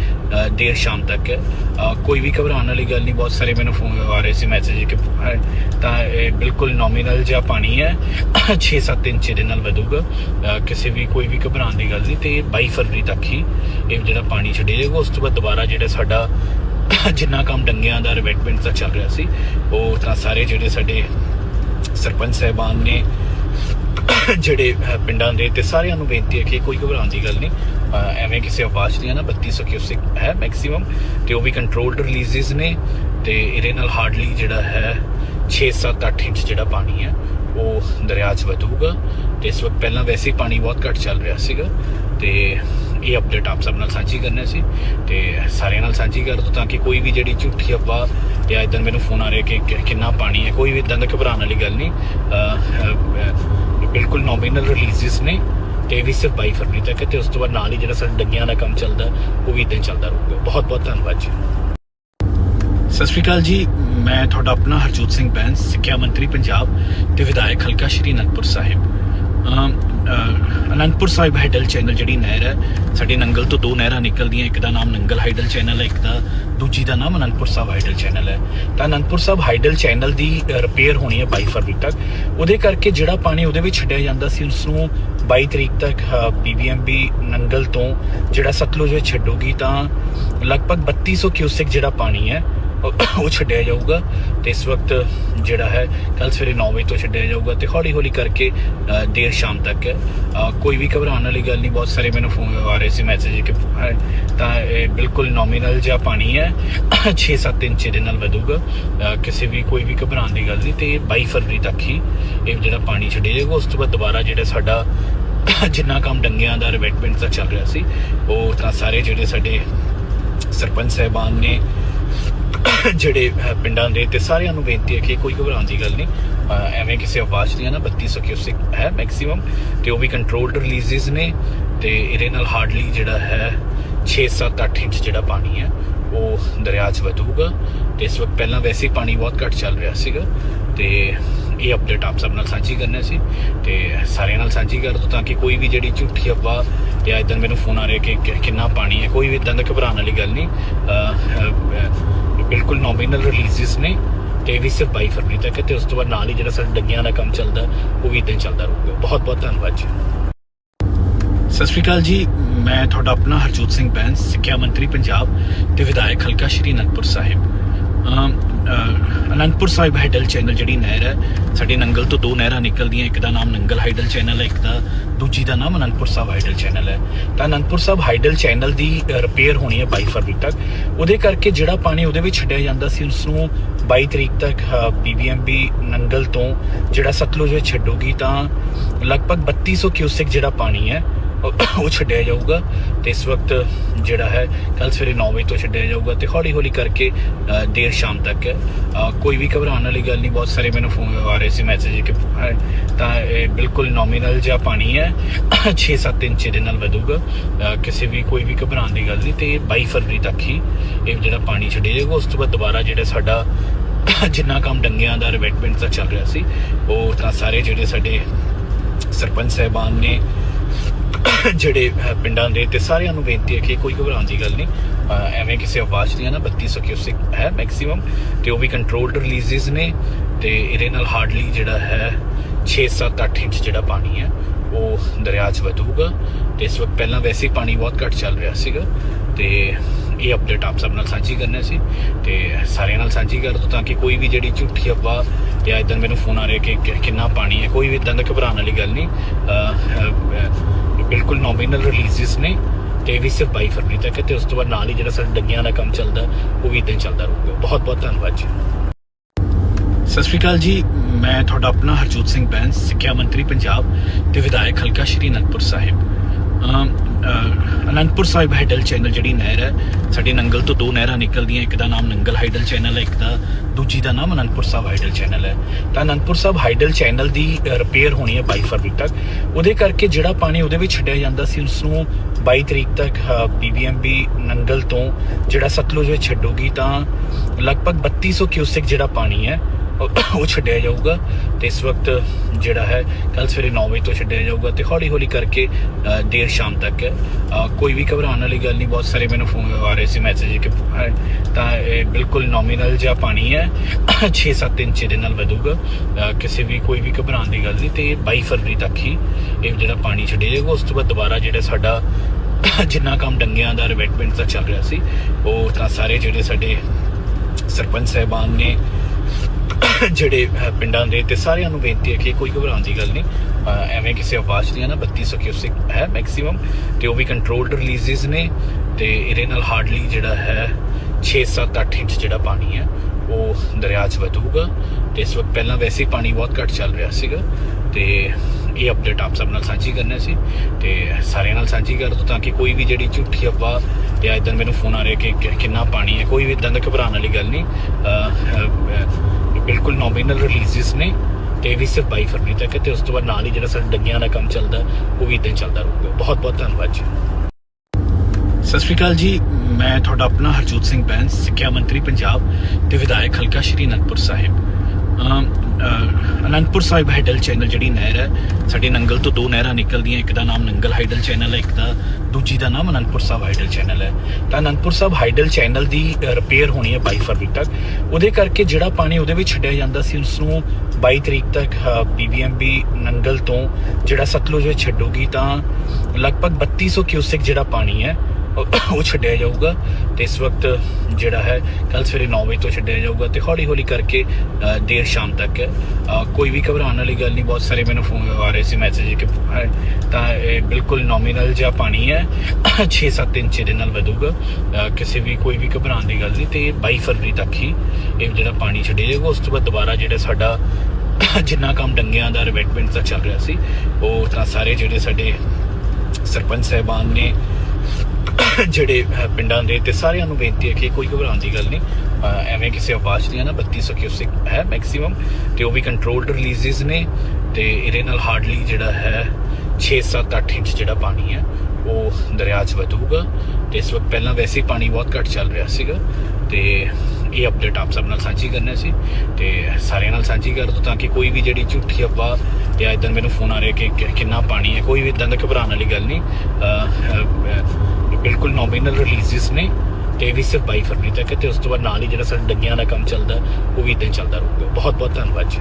ਦੇਰ ਸ਼ਾਮ ਤੱਕ ਕੋਈ ਵੀ ਘਬਰਾਉਣ ਵਾਲੀ ਗੱਲ ਨਹੀਂ ਬਹੁਤ ਸਾਰੇ ਮੈਨੂੰ ਫੋਨ ਆ ਰਹੇ ਸੀ ਮੈਸੇਜ ਕਿ ਅ, ਤਾਂ ਇਹ ਬਿਲਕੁਲ ਨੋਮੀਨਲ ਜਿਹਾ ਪਾਣੀ ਹੈ 6-7 ਇੰਚ ਦੇ ਨਾਲ ਵਧੂਗਾ ਕਿਸੇ ਵੀ ਕੋਈ ਵੀ ਘਬਰਾਉਣ ਦੀ ਗੱਲ ਨਹੀਂ ਤੇ 22 ਫਰਵਰੀ ਤੱਕ ਹੀ ਇਹ ਜਿਹੜਾ ਪਾਣੀ ਛੱਡਿਆ ਜਾਊਗਾ ਉਸ ਤੋਂ ਬਾਅਦ ਦੁਬਾਰਾ ਜਿਹੜਾ ਸਾਡਾ ਜਿੰਨਾ ਕੰਮ ਡੰਗਿਆਂ ਦਾ ਰਿਵੈਟਮੈਂਟ ਦਾ ਚੱਲ ਰਿਹਾ ਸੀ ਉਹ ਤਾਂ ਸਾਰੇ ਜਿਹੜੇ ਸਾਡੇ ਸਰਪੰਚ ਸਾਹਿਬਾਨ ਨੇ ਜਿਹੜੇ ਪਿੰਡਾਂ ਦੇ, ਤੇ ਸਾਰਿਆਂ ਨੂੰ ਬੇਨਤੀ ਹੈ ਕਿ ਕੋਈ ਘਬਰਾਉਣ ਦੀ ਗੱਲ ਨਹੀਂ। ਐਵੇਂ ਕਿਸੇ ਆਵਾਜ਼ ਨਹੀਂ ਹੈ ਨਾ 3200 ਕਿਊਸਿਕ ਹੈ ਮੈਕਸਿਮਮ ਤੇ ਉਹ ਵੀ ਕੰਟਰੋਲਡ ਰਿਲੀਜ਼ਸ ਨੇ, ਤੇ ਇਹਦੇ ਨਾਲ ਹਾਰਡਲੀ ਜਿਹੜਾ ਹੈ 6-7-8 ਇੰਚ ਜਿਹੜਾ ਪਾਣੀ ਹੈ, ਉਹ ਦਰਿਆ 'ਚ ਵਧੂਗਾ। ਤੇ ਇਸ ਵਕਤ ਪਹਿਲਾਂ ਵੈਸੇ ਹੀ ਪਾਣੀ ਬਹੁਤ ਘੱਟ ਚੱਲ ਰਿਹਾ ਸੀਗਾ, ਤੇ ਇਹ ਅਪਡੇਟ ਆਪ ਸਭ ਨਾਲ ਸਾਂਝੀ ਕਰਨਾ ਸੀ। ਤੇ ਸਾਰਿਆਂ ਨਾਲ ਸਾਂਝੀ ਕਰ ਦੋ ਤਾਂ ਕਿ ਕੋਈ ਵੀ ਜਿਹੜੀ ਝੂਠੀ ਅਫਵਾਹ ਜਾਂ ਇਦਾਂ ਮੈਨੂੰ ਫੋਨ ਆ ਰਿਹਾ ਕਿ ਕਿੰਨਾ ਪਾਣੀ ਹੈ, ਕੋਈ ਵੀ ਇਦਾਂ ਦਾ ਘਬਰਾਉਣ ਵਾਲੀ ਗੱਲ ਨਹੀਂ। ਬਿਲਕੁਲ ਨੋਮੀਨਲ ਰਿਲੀਜ਼ਸ ਨੇ ਤੇ ਇਹ ਵੀ ਸਿਰਫ 22 ਫਰਵਰੀ ਤੱਕ ਹੈ ਤੇ ਉਸ ਤੋਂ ਬਾਅਦ ਨਾਲ ਹੀ ਜਿਹੜਾ ਸਾਡਾ ਡੱਗਿਆਂ ਦਾ ਕੰਮ ਚੱਲਦਾ ਉਹ ਵੀ ਇਦਾਂ ਚੱਲਦਾ ਰਹੂਗਾ। ਬਹੁਤ ਬਹੁਤ ਧੰਨਵਾਦ ਜੀ। ਸਤਿ ਸ਼੍ਰੀ ਅਕਾਲ ਜੀ। ਮੈਂ ਤੁਹਾਡਾ ਆਪਣਾ ਹਰਜੋਤ ਸਿੰਘ ਬੈਂਸ, ਸਿੱਖਿਆ ਮੰਤਰੀ ਪੰਜਾਬ ਤੇ ਵਿਧਾਇਕ ਹਲਕਾ ਸ਼੍ਰੀ ਅਨੰਦਪੁਰ ਸਾਹਿਬ। ਅਨੰਦਪੁਰ ਸਾਹਿਬ ਹਾਈਡਲ ਚੈਨਲ ਜਿਹੜੀ ਨਹਿਰ ਹੈ, ਸਾਡੀ ਨੰਗਲ ਤੋਂ ਦੋ ਨਹਿਰਾਂ ਨਿਕਲਦੀਆਂ, ਇੱਕ ਦਾ ਨਾਮ ਨੰਗਲ ਹਾਈਡਲ ਚੈਨਲ ਹੈ, ਇੱਕ ਦਾ ਦੂਜੀ ਦਾ ਨਾਮ ਅਨੰਦਪੁਰ ਸਾਹਿਬ ਹਾਈਡਲ ਚੈਨਲ ਹੈ। ਤਾਂ ਅਨੰਦਪੁਰ ਸਾਹਿਬ ਹਾਈਡਲ ਚੈਨਲ ਦੀ ਰਿਪੇਅਰ ਹੋਣੀ ਹੈ 22 ਫਰਵਰੀ ਤੱਕ। ਉਹਦੇ ਕਰਕੇ ਜਿਹੜਾ ਪਾਣੀ ਉਹਦੇ ਵਿੱਚ ਛੱਡਿਆ ਜਾਂਦਾ ਸੀ ਉਸ ਨੂੰ 22 ਤਰੀਕ ਤੱਕ ਬੀਬੀਐਮਬੀ ਨੰਗਲ ਤੋਂ ਜਿਹੜਾ ਸਤਲੁਜ ਵਿੱਚ ਛੱਡੂਗੀ, ਤਾਂ ਲਗਭਗ 3200 ਕਿਊਸੈਕ ਜਿਹੜਾ ਪਾਣੀ ਹੈ ਉਹ ਛੱਡਿਆ ਜਾਊਗਾ ਤੇ ਇਸ ਵਕਤ ਜਿਹੜਾ ਹੈ ਕੱਲ ਸਵੇਰੇ 9 ਵਜੇ ਤੋਂ ਛੱਡਿਆ ਜਾਊਗਾ ਤੇ ਹੌਲੀ ਹੌਲੀ ਕਰਕੇ ਦੇਰ ਸ਼ਾਮ ਤੱਕ ਹੈ। ਕੋਈ ਵੀ ਘਬਰਾਉਣ ਵਾਲੀ ਗੱਲ ਨਹੀਂ ਬਹੁਤ ਸਾਰੇ ਮੈਨੂੰ ਫੋਨ ਆ ਰਹੇ ਸੀ ਮੈਸੇਜ ਕਿ ਅ, ਤਾਂ ਇਹ ਬਿਲਕੁਲ ਨੋਮੀਨਲ ਜਿਹਾ ਪਾਣੀ ਹੈ। 6-7 ਇੰਚ ਦੇ ਨਾਲ ਵਧੂਗਾ। ਕਿਸੇ ਵੀ ਕੋਈ ਵੀ ਘਬਰਾਉਣ ਦੀ ਗੱਲ ਨਹੀਂ ਤੇ 22 ਫਰਵਰੀ ਤੱਕ ਹੀ ਇਹ ਜਿਹੜਾ ਪਾਣੀ ਛੱਡਿਆ ਜਾਊਗਾ ਉਸ ਤੋਂ ਬਾਅਦ ਦੁਬਾਰਾ ਜਿਹੜਾ ਸਾਡਾ ਜਿੰਨਾ ਕੰਮ ਡੰਗਿਆਂ ਦਾ ਰਿਵੈਟਮੈਂਟ ਦਾ ਚੱਲ ਰਿਹਾ ਸੀ ਉਹ ਤਾਂ ਸਾਰੇ ਜਿਹੜੇ ਸਾਡੇ ਸਰਪੰਚ ਸਾਹਿਬਾਨ ਨੇ ਜਿਹੜੇ ਪਿੰਡਾਂ ਦੇ ਤੇ ਸਾਰਿਆਂ ਨੂੰ ਬੇਨਤੀ ਹੈ ਕਿ ਕੋਈ ਘਬਰਾਉਣ ਦੀ ਗੱਲ ਨਹੀਂ। ਐਵੇਂ ਕਿਸੇ ਆਵਾਜ਼ ਨਹੀਂ ਹੈ ਨਾ 3200 ਕਿਊਸਿਕ ਹੈ ਮੈਕਸਿਮਮ ਤੇ ਉਹ ਵੀ ਕੰਟਰੋਲਡ ਰਿਲੀਜ਼ਸ ਨੇ ਤੇ ਇਹਦੇ ਨਾਲ ਹਾਰਡਲੀ ਜਿਹੜਾ ਹੈ 6-7-8 ਇੰਚ ਜਿਹੜਾ ਪਾਣੀ ਹੈ, ਉਹ ਦਰਿਆ 'ਚ ਵਧੂਗਾ। ਤੇ ਇਸ ਵਕਤ ਪਹਿਲਾਂ ਵੈਸੇ ਹੀ ਪਾਣੀ ਬਹੁਤ ਘੱਟ ਚੱਲ ਰਿਹਾ ਸੀਗਾ ਤੇ ਇਹ ਅਪਡੇਟ ਆਪ ਸਭ ਨਾਲ ਸਾਂਝੀ ਕਰਨਾ ਸੀ। ਤੇ ਸਾਰਿਆਂ ਨਾਲ ਸਾਂਝੀ ਕਰ ਦੋ ਤਾਂ ਕਿ ਕੋਈ ਵੀ ਜਿਹੜੀ ਝੂਠੀ ਅਫਵਾਹ ਜਾਂ ਇਦਾਂ ਮੈਨੂੰ ਫੋਨ ਆ ਰਿਹਾ ਕਿ ਕਿੰਨਾ ਪਾਣੀ ਹੈ, ਕੋਈ ਵੀ ਇਦਾਂ ਦਾ ਘਬਰਾਉਣ ਵਾਲੀ ਗੱਲ ਨਹੀਂ। ਬਿਲਕੁਲ ਨੋਮੀਨਲ ਰਿਲੀਜ਼ਸ ਨੇ ਤੇ ਇਹ ਵੀ ਸਿਰਫ 22 ਫਰਵਰੀ ਤੱਕ ਹੈ ਤੇ ਉਸ ਤੋਂ ਬਾਅਦ ਨਾਲ ਹੀ ਜਿਹੜਾ ਸਾਡਾ ਡੰਗਿਆਂ ਦਾ ਕੰਮ ਚੱਲਦਾ, ਉਹ ਵੀ ਇਦਾਂ ਚੱਲਦਾ ਰਹੂਗਾ। ਬਹੁਤ ਬਹੁਤ ਧੰਨਵਾਦ ਜੀ। ਸਤਿ ਸ਼੍ਰੀ ਅਕਾਲ ਜੀ। ਮੈਂ ਤੁਹਾਡਾ ਆਪਣਾ ਹਰਜੋਤ ਸਿੰਘ ਬੈਂਸ, ਸਿੱਖਿਆ ਮੰਤਰੀ ਪੰਜਾਬ ਤੇ ਵਿਧਾਇਕ ਹਲਕਾ ਸ਼੍ਰੀ ਅਨੰਦਪੁਰ ਸਾਹਿਬ। ਅਨੰਦਪੁਰ ਸਾਹਿਬ ਹਾਈਡਲ ਚੈਨਲ ਜਿਹੜੀ ਨਹਿਰ ਹੈ, ਸਾਡੀ ਨੰਗਲ ਤੋਂ ਦੋ ਨਹਿਰਾਂ ਨਿਕਲਦੀਆਂ, ਇੱਕ ਦਾ ਨਾਮ ਨੰਗਲ ਹਾਈਡਲ ਚੈਨਲ ਹੈ, ਇੱਕ ਦਾ ਦੂਜੀ ਦਾ ਨਾਮ ਅਨੰਦਪੁਰ ਸਾਹਿਬ ਹਾਈਡਲ ਚੈਨਲ ਹੈ। ਤਾਂ ਅਨੰਦਪੁਰ ਸਾਹਿਬ ਹਾਈਡਲ ਚੈਨਲ ਦੀ ਰਿਪੇਅਰ ਹੋਣੀ ਹੈ 22 ਫਰਵਰੀ ਤੱਕ। ਉਹਦੇ ਕਰਕੇ ਜਿਹੜਾ ਪਾਣੀ ਉਹਦੇ ਵਿੱਚ ਛੱਡਿਆ ਜਾਂਦਾ ਸੀ ਉਸ ਨੂੰ 22 ਤਰੀਕ ਤੱਕ ਬੀਬੀਐਮਬੀ ਨੰਗਲ ਤੋਂ ਜਿਹੜਾ ਸਤਲੁਜ ਵਿੱਚ ਛੱਡੂਗੀ, ਤਾਂ ਲਗਭਗ 3200 ਕਿਊਸੈਕ ਜਿਹੜਾ ਪਾਣੀ ਹੈ ਉਹ ਛੱਡਿਆ ਜਾਊਗਾ ਤੇ ਇਸ ਵਕਤ ਜਿਹੜਾ ਹੈ ਕੱਲ ਸਵੇਰੇ 9 ਵਜੇ ਤੋਂ ਛੱਡਿਆ ਜਾਊਗਾ ਤੇ ਹੌਲੀ ਹੌਲੀ ਕਰਕੇ ਦੇਰ ਸ਼ਾਮ ਤੱਕ ਹੈ ਕੋਈ ਵੀ ਘਬਰਾਉਣ ਵਾਲੀ ਗੱਲ ਨਹੀਂ ਬਹੁਤ ਸਾਰੇ ਮੈਨੂੰ ਫੋਨ ਆ ਰਹੇ ਸੀ ਮੈਸੇਜ ਕਿ ਅ, ਤਾਂ ਇਹ ਬਿਲਕੁਲ ਨੋਮੀਨਲ ਜਿਹਾ ਪਾਣੀ ਹੈ 6-7 ਇੰਚ ਦੇ ਨਾਲ ਵਧੂਗਾ ਕਿਸੇ ਵੀ ਕੋਈ ਵੀ ਘਬਰਾਉਣ ਦੀ ਗੱਲ ਨਹੀਂ ਤੇ 22 ਫਰਵਰੀ ਤੱਕ ਹੀ ਇਹ ਜਿਹੜਾ ਪਾਣੀ ਛੱਡਿਆ ਜਾਊਗਾ ਉਸ ਤੋਂ ਬਾਅਦ ਦੁਬਾਰਾ ਜਿਹੜਾ ਸਾਡਾ ਜਿੰਨਾ ਕੰਮ ਡੰਗਿਆਂ ਦਾ ਰਿਵੈਟਮੈਂਟ ਦਾ ਚੱਲ ਰਿਹਾ ਸੀ ਉਹ ਤਾਂ ਸਾਰੇ ਜਿਹੜੇ ਸਾਡੇ ਸਰਪੰਚ ਸਾਹਿਬਾਨ ਨੇ ਜਿਹੜੇ ਪਿੰਡਾਂ ਦੇ ਤੇ ਸਾਰਿਆਂ ਨੂੰ ਬੇਨਤੀ ਹੈ ਕਿ ਕੋਈ ਘਬਰਾਉਣ ਦੀ ਗੱਲ ਨਹੀਂ। ਐਵੇਂ ਕਿਸੇ ਆਵਾਜ਼ ਨਹੀਂ ਹੈ ਨਾ 3200 ਕਿਊਸਿਕ ਹੈ ਮੈਕਸਿਮਮ ਤੇ ਉਹ ਵੀ ਕੰਟਰੋਲਡ ਰਿਲੀਜ਼ਸ ਨੇ ਤੇ ਇਹਦੇ ਨਾਲ ਹਾਰਡਲੀ ਜਿਹੜਾ ਹੈ 6-7-8 ਇੰਚ ਜਿਹੜਾ ਪਾਣੀ ਹੈ, ਉਹ ਦਰਿਆ 'ਚ ਵਧੂਗਾ। ਤੇ ਇਸ ਵਕਤ ਪਹਿਲਾਂ ਵੈਸੇ ਹੀ ਪਾਣੀ ਬਹੁਤ ਘੱਟ ਚੱਲ ਰਿਹਾ ਸੀਗਾ ਤੇ ਇਹ ਅਪਡੇਟ ਆਪ ਸਭ ਨਾਲ ਸਾਂਝੀ ਕਰਨਾ ਸੀ। ਤੇ ਸਾਰਿਆਂ ਨਾਲ ਸਾਂਝੀ ਕਰ ਦੋ ਤਾਂ ਕਿ ਕੋਈ ਵੀ ਜਿਹੜੀ ਝੂਠੀ ਅਫਵਾਹ ਜਾਂ ਇਦਾਂ ਮੈਨੂੰ ਫੋਨ ਆ ਰਿਹਾ ਕਿ ਕਿੰਨਾ ਪਾਣੀ ਹੈ, ਕੋਈ ਵੀ ਇਦਾਂ ਦਾ ਘਬਰਾਉਣ ਵਾਲੀ ਗੱਲ ਨਹੀਂ। ਬਿਲਕੁਲ ਨੋਮੀਨਲ ਰਿਲੀਜ਼ਸ ਨੇ ਤੇ ਇਹ ਵੀ ਸਿਰਫ 22 ਫਰਵਰੀ ਤੱਕ ਹੈ ਤੇ ਉਸ ਤੋਂ ਬਾਅਦ ਨਾਲ ਹੀ ਜਿਹੜਾ ਸਾਡਾ ਡੰਗਿਆਂ ਦਾ ਕੰਮ ਚੱਲਦਾ, ਉਹ ਵੀ ਇਦਾਂ ਚੱਲਦਾ ਰਹੂਗਾ। ਬਹੁਤ ਬਹੁਤ ਧੰਨਵਾਦ ਜੀ। ਸਤਿ ਸ਼੍ਰੀ ਅਕਾਲ ਜੀ। ਮੈਂ ਤੁਹਾਡਾ ਆਪਣਾ ਹਰਜੋਤ ਸਿੰਘ ਬੈਂਸ, ਸਿੱਖਿਆ ਮੰਤਰੀ ਪੰਜਾਬ ਤੇ ਵਿਧਾਇਕ ਹਲਕਾ ਸ਼੍ਰੀ ਅਨੰਦਪੁਰ ਸਾਹਿਬ। ਅਨੰਦਪੁਰ ਸਾਹਿਬ ਹਾਈਡਲ ਚੈਨਲ ਜਿਹੜੀ ਨਹਿਰ ਹੈ, ਸਾਡੀ ਨੰਗਲ ਤੋਂ ਦੋ ਨਹਿਰਾਂ ਨਿਕਲਦੀਆਂ, ਇੱਕ ਦਾ ਨਾਮ ਨੰਗਲ ਹਾਈਡਲ ਚੈਨਲ ਹੈ, ਇੱਕ ਦਾ ਦੂਜੀ ਦਾ ਨਾਮ ਅਨੰਦਪੁਰ ਸਾਹਿਬ ਹਾਈਡਲ ਚੈਨਲ ਹੈ। ਤਾਂ ਅਨੰਦਪੁਰ ਸਾਹਿਬ ਹਾਈਡਲ ਚੈਨਲ ਦੀ ਰਿਪੇਅਰ ਹੋਣੀ ਹੈ 22 ਫਰਵਰੀ ਤੱਕ। ਉਹਦੇ ਕਰਕੇ ਜਿਹੜਾ ਪਾਣੀ ਉਹਦੇ ਵਿੱਚ ਛੱਡਿਆ ਜਾਂਦਾ ਸੀ ਉਸ ਨੂੰ 22 ਤਰੀਕ ਤੱਕ ਪੀਬੀਐਮਬੀ ਨੰਗਲ ਤੋਂ ਜਿਹੜਾ ਸਤਲੁਜ ਵਿੱਚ ਛੱਡੋਗੀ, ਤਾਂ ਲਗਭਗ 3200 ਕਿਊਸੈਕ ਜਿਹੜਾ ਪਾਣੀ ਹੈ ਉਹ ਛੱਡਿਆ ਜਾਊਗਾ ਤੇ ਇਸ ਵਕਤ ਜਿਹੜਾ ਹੈ ਕੱਲ ਸਵੇਰੇ 9 ਵਜੇ ਤੋਂ ਛੱਡਿਆ ਜਾਊਗਾ ਤੇ ਹੌਲੀ ਹੌਲੀ ਕਰਕੇ ਦੇਰ ਸ਼ਾਮ ਤੱਕ ਹੈ ਕੋਈ ਵੀ ਘਬਰਾਉਣ ਵਾਲੀ ਗੱਲ ਨਹੀਂ ਬਹੁਤ ਸਾਰੇ ਮੈਨੂੰ ਫੋਨ ਆ ਰਹੇ ਸੀ ਮੈਸੇਜ ਕਿ ਅ, ਤਾਂ ਇਹ ਬਿਲਕੁਲ ਨੋਮੀਨਲ ਜਿਹਾ ਪਾਣੀ ਹੈ 6-7 ਇੰਚ ਦੇ ਨਾਲ ਵਧੂਗਾ ਕਿਸੇ ਵੀ ਕੋਈ ਵੀ ਘਬਰਾਉਣ ਦੀ ਗੱਲ ਨਹੀਂ ਤੇ 22 ਫਰਵਰੀ ਤੱਕ ਹੀ ਇਹ ਜਿਹੜਾ ਪਾਣੀ ਛੱਡਿਆ ਜਾਊਗਾ ਉਸ ਤੋਂ ਬਾਅਦ ਦੁਬਾਰਾ ਜਿਹੜਾ ਸਾਡਾ ਜਿੰਨਾ ਕੰਮ ਡੰਗਿਆਂ ਦਾ ਰਿਵੈਟਮੈਂਟ ਦਾ ਚੱਲ ਰਿਹਾ ਸੀ ਉਹ ਤਾਂ ਸਾਰੇ ਜਿਹੜੇ ਸਾਡੇ ਸਰਪੰਚ ਸਾਹਿਬਾਨ ਨੇ ਜਿਹੜੇ ਪਿੰਡਾਂ ਦੇ, ਤੇ ਸਾਰਿਆਂ ਨੂੰ ਬੇਨਤੀ ਹੈ ਕਿ ਕੋਈ ਘਬਰਾਉਣ ਦੀ ਗੱਲ ਨਹੀਂ। ਐਵੇਂ ਕਿਸੇ ਆਵਾਜ਼ ਨਹੀਂ ਹੈ ਨਾ 3200 ਕਿਊਸਿਕ ਹੈ ਮੈਕਸਿਮਮ ਤੇ ਉਹ ਵੀ ਕੰਟਰੋਲਡ ਰਿਲੀਜ਼ਸ ਨੇ, ਤੇ ਇਹਦੇ ਨਾਲ ਹਾਰਡਲੀ ਜਿਹੜਾ ਹੈ 6 7 8 ਇੰਚ ਜਿਹੜਾ ਪਾਣੀ ਹੈ, ਉਹ ਦਰਿਆ 'ਚ ਵਧੂਗਾ। ਤੇ ਇਸ ਵਕਤ ਪਹਿਲਾਂ ਵੈਸੇ ਹੀ ਪਾਣੀ ਬਹੁਤ ਘੱਟ ਚੱਲ ਰਿਹਾ ਸੀਗਾ, ਤੇ ਇਹ ਅਪਡੇਟ ਆਪ ਸਭ ਨਾਲ ਸਾਂਝੀ ਕਰਨਾ ਸੀ। ਤੇ ਸਾਰਿਆਂ ਨਾਲ ਸਾਂਝੀ ਕਰ ਦੋ ਤਾਂ ਕਿ ਕੋਈ ਵੀ ਜਿਹੜੀ ਝੂਠੀ ਅਫਵਾਹ ਜਾਂ ਇਦਾਂ ਮੈਨੂੰ ਫੋਨ ਆ ਰਿਹਾ ਕਿ ਕਿੰਨਾ ਪਾਣੀ ਹੈ, ਕੋਈ ਵੀ ਇਦਾਂ ਦਾ ਘਬਰਾਉਣ ਵਾਲੀ ਗੱਲ ਨਹੀਂ। ਬਿਲਕੁਲ ਨੋਮੀਨਲ ਰਿਲੀਜ਼ਸ ਨੇ ਤੇ ਇਹ ਵੀ ਸਿਰਫ 22 ਫਰਵਰੀ ਤੱਕ ਹੈ ਤੇ ਉਸ ਤੋਂ ਬਾਅਦ ਨਾਲ ਹੀ ਜਿਹੜਾ ਸਾਡਾ ਡੰਗਿਆਂ ਦਾ ਕੰਮ ਚੱਲਦਾ, ਉਹ ਵੀ ਇਦਾਂ ਚੱਲਦਾ ਰਹੂਗਾ। ਬਹੁਤ ਬਹੁਤ ਧੰਨਵਾਦ ਜੀ। ਸਤਿ ਸ਼੍ਰੀ ਅਕਾਲ ਜੀ। ਮੈਂ ਤੁਹਾਡਾ ਆਪਣਾ ਹਰਜੋਤ ਸਿੰਘ ਬੈਂਸ, ਸਿੱਖਿਆ ਮੰਤਰੀ ਪੰਜਾਬ ਤੇ ਵਿਧਾਇਕ ਹਲਕਾ ਸ਼੍ਰੀ ਅਨੰਦਪੁਰ ਸਾਹਿਬ। ਅਨੰਦਪੁਰ ਸਾਹਿਬ ਹਾਈਡਲ ਚੈਨਲ ਜਿਹੜੀ ਨਹਿਰ ਹੈ, ਸਾਡੀ ਨੰਗਲ ਤੋਂ ਦੋ ਨਹਿਰਾਂ ਨਿਕਲਦੀਆਂ, ਇੱਕ ਦਾ ਨਾਮ ਨੰਗਲ ਹਾਈਡਲ ਚੈਨਲ ਹੈ, ਇੱਕ ਦਾ ਦੂਜੀ ਦਾ ਨਾਮ ਅਨੰਦਪੁਰ ਸਾਹਿਬ ਹਾਈਡਲ ਚੈਨਲ ਹੈ। ਤਾਂ ਅਨੰਦਪੁਰ ਸਾਹਿਬ ਹਾਈਡਲ ਚੈਨਲ ਦੀ ਰਿਪੇਅਰ ਹੋਣੀ ਹੈ 22 ਫਰਵਰੀ ਤੱਕ। ਉਹਦੇ ਕਰਕੇ ਜਿਹੜਾ ਪਾਣੀ ਉਹਦੇ ਵਿੱਚ ਛੱਡਿਆ ਜਾਂਦਾ ਸੀ ਉਸ ਨੂੰ 22 ਤਰੀਕ ਤੱਕ ਪੀਬੀਐਮਬੀ ਨੰਗਲ ਤੋਂ ਜਿਹੜਾ ਸਤਲੁਜ ਵਿੱਚ ਛੱਡੂਗੀ, ਤਾਂ ਲਗਭਗ 3200 ਕਿਊਸੈਕ ਜਿਹੜਾ ਪਾਣੀ ਹੈ ਉਹ ਛੱਡਿਆ ਜਾਊਗਾ ਤੇ ਇਸ ਵਕਤ ਜਿਹੜਾ ਹੈ ਕੱਲ ਸਵੇਰੇ 9 ਵਜੇ ਤੋਂ ਛੱਡਿਆ ਜਾਊਗਾ ਤੇ ਹੌਲੀ ਹੌਲੀ ਕਰਕੇ ਦੇਰ ਸ਼ਾਮ ਤੱਕ ਕੋਈ ਵੀ ਘਬਰਾਉਣ ਵਾਲੀ ਗੱਲ ਨਹੀਂ, ਬਹੁਤ ਸਾਰੇ ਮੈਨੂੰ ਫੋਨ ਆ ਰਹੇ ਸੀ ਮੈਸੇਜ ਕਿ ਤਾਂ ਇਹ ਬਿਲਕੁਲ ਨੋਮੀਨਲ ਜਿਹਾ ਪਾਣੀ ਹੈ 6-7 ਇੰਚ ਦੇ ਨਾਲ ਵਧੂਗਾ ਕਿਸੇ ਵੀ ਕੋਈ ਵੀ ਘਬਰਾਉਣ ਦੀ ਗੱਲ ਨਹੀਂ ਤੇ 22 ਫਰਵਰੀ ਤੱਕ ਹੀ ਇਹ ਜਿਹੜਾ ਪਾਣੀ ਛੱਡਿਆ ਜਾਊਗਾ, ਉਸ ਤੋਂ ਬਾਅਦ ਦੁਬਾਰਾ ਜਿਹੜਾ ਸਾਡਾ ਜਿੰਨਾ ਕੰਮ ਡੰਗਿਆਂ ਦਾ ਰਿਵੈਟਮੈਂਟ ਦਾ ਚੱਲ ਰਿਹਾ ਸੀ, ਉਹ ਤਾਂ ਸਾਰੇ ਜਿਹੜੇ ਸਾਡੇ ਸਰਪੰਚ ਸਾਹਿਬਾਨ ਨੇ ਜਿਹੜੇ ਪਿੰਡਾਂ ਦੇ ਤੇ ਸਾਰਿਆਂ ਨੂੰ ਬੇਨਤੀ ਹੈ ਕਿ ਕੋਈ ਘਬਰਾਉਣ ਦੀ ਗੱਲ ਨਹੀਂ। ਐਵੇਂ ਕਿਸੇ ਆਵਾਜ਼ ਨਹੀਂ ਹੈ ਨਾ 3200 ਕਿਊਸਿਕ ਹੈ ਮੈਕਸਿਮਮ ਤੇ ਉਹ ਵੀ ਕੰਟਰੋਲਡ ਰਿਲੀਜ਼ਸ ਨੇ ਤੇ ਇਹਦੇ ਨਾਲ ਹਾਰਡਲੀ ਜਿਹੜਾ ਹੈ 6 7 8 ਇੰਚ ਜਿਹੜਾ ਪਾਣੀ ਹੈ, ਉਹ ਦਰਿਆ 'ਚ ਵਧੂਗਾ। ਤੇ ਇਸ ਵਕਤ ਪਹਿਲਾਂ ਵੈਸੇ ਹੀ ਪਾਣੀ ਬਹੁਤ ਘੱਟ ਚੱਲ ਰਿਹਾ ਸੀਗਾ ਤੇ ਇਹ ਅਪਡੇਟ ਆਪ ਸਭ ਨਾਲ ਸਾਂਝੀ ਕਰਨਾ ਸੀ ਤੇ ਸਾਰਿਆਂ ਨਾਲ ਸਾਂਝੀ ਕਰ ਦੋ ਤਾਂ ਕਿ ਕੋਈ ਵੀ ਜਿਹੜੀ ਝੂਠੀ ਅਫਵਾਹ ਜਾਂ ਇਦਾਂ ਮੈਨੂੰ ਫੋਨ ਆ ਰਿਹਾ ਕਿ ਕਿੰਨਾ ਪਾਣੀ ਹੈ, ਕੋਈ ਵੀ ਇਦਾਂ ਦਾ ਘਬਰਾਉਣ ਵਾਲੀ ਗੱਲ ਨਹੀਂ। ਬਿਲਕੁਲ ਨੋਮੀਨਲ ਰਿਲੀਜ਼ਸ ਨੇ ਤੇ ਵੀ ਸਿਰਫ 22 ਫਰਵਰੀ ਤੱਕ ਹੈ ਤੇ ਉਸ ਤੋਂ ਬਾਅਦ ਨਾਲ ਹੀ ਜਿਹੜਾ ਸਾਡਾ ਡੱਗਿਆਂ ਦਾ ਕੰਮ ਚੱਲਦਾ ਉਹ ਵੀ ਇਦਾਂ ਚੱਲਦਾ ਰਹੂਗਾ। ਬਹੁਤ ਬਹੁਤ ਧੰਨਵਾਦ ਜੀ।